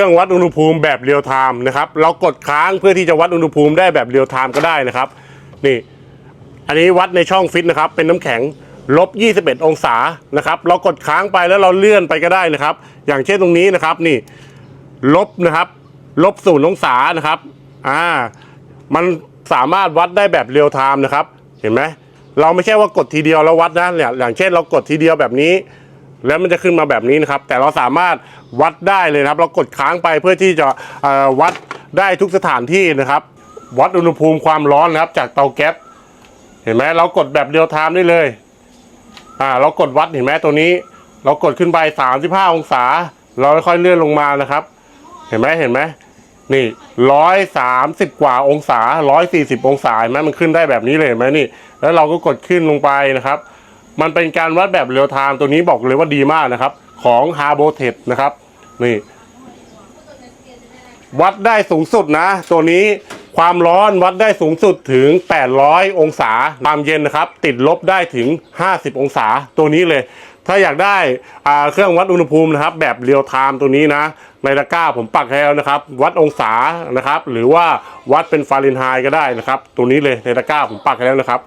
ครื่องวัดอุณหภูมิแบบเรียลไทม์นะครับเรากดค้างเพื่อที่จะวัดอุณหภูมิได้แบบเรียลไทม์ก็ได้นะครับนี่อันนี้วัดในช่องฟิตนะครับเป็นน้ำแข็งลบ 21 องศานะครับเรากดค้างไปแล้วเราเลื่อนไปก็ได้นะครับ อย่างเช่นตรงนี้นะครับนี่ลบนะครับลบศูนย์องศานะครับอ่ามันสามารถวัดได้แบบเรียลไทม์นะครับเห็นไหมเราไม่ใช่ว่ากดทีเดียวแล้ววัดนะเนี่ยอย่างเช่นเรากดทีเดียวแบบนี้ แล้วมันจะขึ้นมาแบบนี้นะครับ แต่เราสามารถวัดได้เลยนะครับ เรากดค้างไปเพื่อที่จะวัดได้ทุกสถานที่นะครับ วัดอุณหภูมิความร้อนนะครับ จากเตาแก๊สเห็นไหมเรากดแบบเรียลไทม์ได้เลยอ่าเรากดวัดเห็นไหมตัวนี้ เรากดขึ้นไป35องศา เราค่อยๆเลื่อนลงมานะครับ เห็นไหมเห็นไหมนี่ร้อยสามสิบกว่าองศาร้อยสี่สิบองศาเห็นไหมมันขึ้นได้แบบนี้เลยเห็นไหมนี่ แล้วเราก็กดขึ้นลงไปนะครับ มันเป็นการวัดแบบเรียลไทม์ตัวนี้บอกเลยว่าดีมากนะครับ ของ h a r b o t e c นะครับ นี่ วัดได้สูงสุดนะ ตัวนี้ความร้อนวัดได้สูงสุดถึง 800 องศา ความเย็นนะครับ ติดลบได้ถึง 50 องศาตัวนี้เลย ถ้าอยากได้เครื่องวัดอุณหภูมินะครับ แบบเรียลไทม์ตัวนี้นะ ในตะกร้าผมปักให้แล้วนะครับ วัดองศานะครับ หรือว่าวัดเป็นฟาเรนไฮต์ก็ได้นะครับ ตัวนี้เลยในตะกร้าผมปักให้แล้วนะครับ